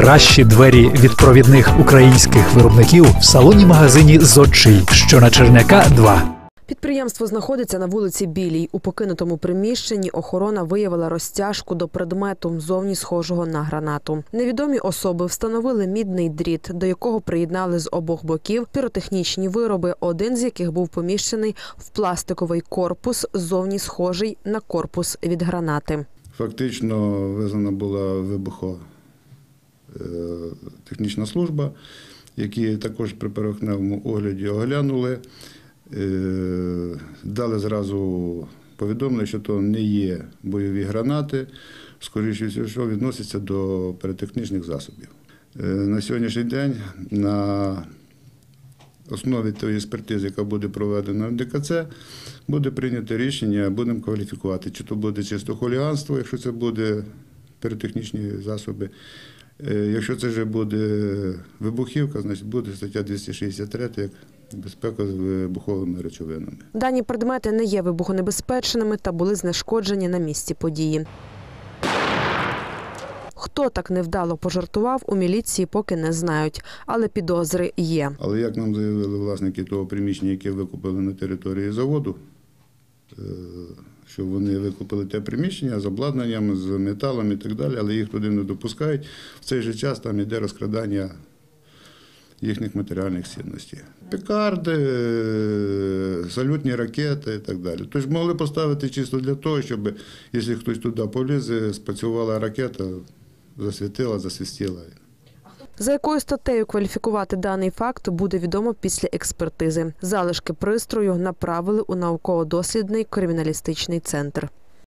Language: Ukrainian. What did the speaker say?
Кращі двері від провідних українських виробників в салоні магазині Зодчий, що на Черняка 2. Підприємство знаходиться на вулиці Білій. У покинутому приміщенні охорона виявила розтяжку до предмету зовні схожого на гранату. Невідомі особи встановили мідний дріт, до якого приєднали з обох боків піротехнічні вироби, один з яких був поміщений в пластиковий корпус, зовні схожий на корпус від гранати. Фактично визнана була вибухова технічна служба, які також при перехневому огляді оглянули, е, дали зразу повідомлення, що то не є бойові гранати, скоріше всього, відносяться до перетехнічних засобів. Е, На сьогоднішній день на основі тієї експертизи, яка буде проведена в ДКЦ, буде прийнято рішення, будемо кваліфікувати, чи то буде чисто хуліганство, якщо це буде піротехнічні засоби. Е, Якщо це вже буде вибухівка, значить буде стаття 263 як безпека з вибуховими речовинами. Дані предмети не є вибухонебезпечними та були знешкоджені на місці події. Хто так невдало пожартував, у міліції поки не знають, але підозри є. Але як нам заявили власники того приміщення, яке викупили на території заводу, е, що вони викупили те приміщення з обладнанням, з металом і так далі, але їх туди не допускають. В цей же час там йде розкрадання їхніх матеріальних цінностей. Пекарди, е, салютні ракети і так далі. Тож могли поставити чисто для того, щоб, якщо хтось туди полізе, спрацювала ракета, засвітила, засвістіла. За якою статтею кваліфікувати даний факт буде відомо після експертизи. Залишки пристрою направили у науково-дослідний криміналістичний центр.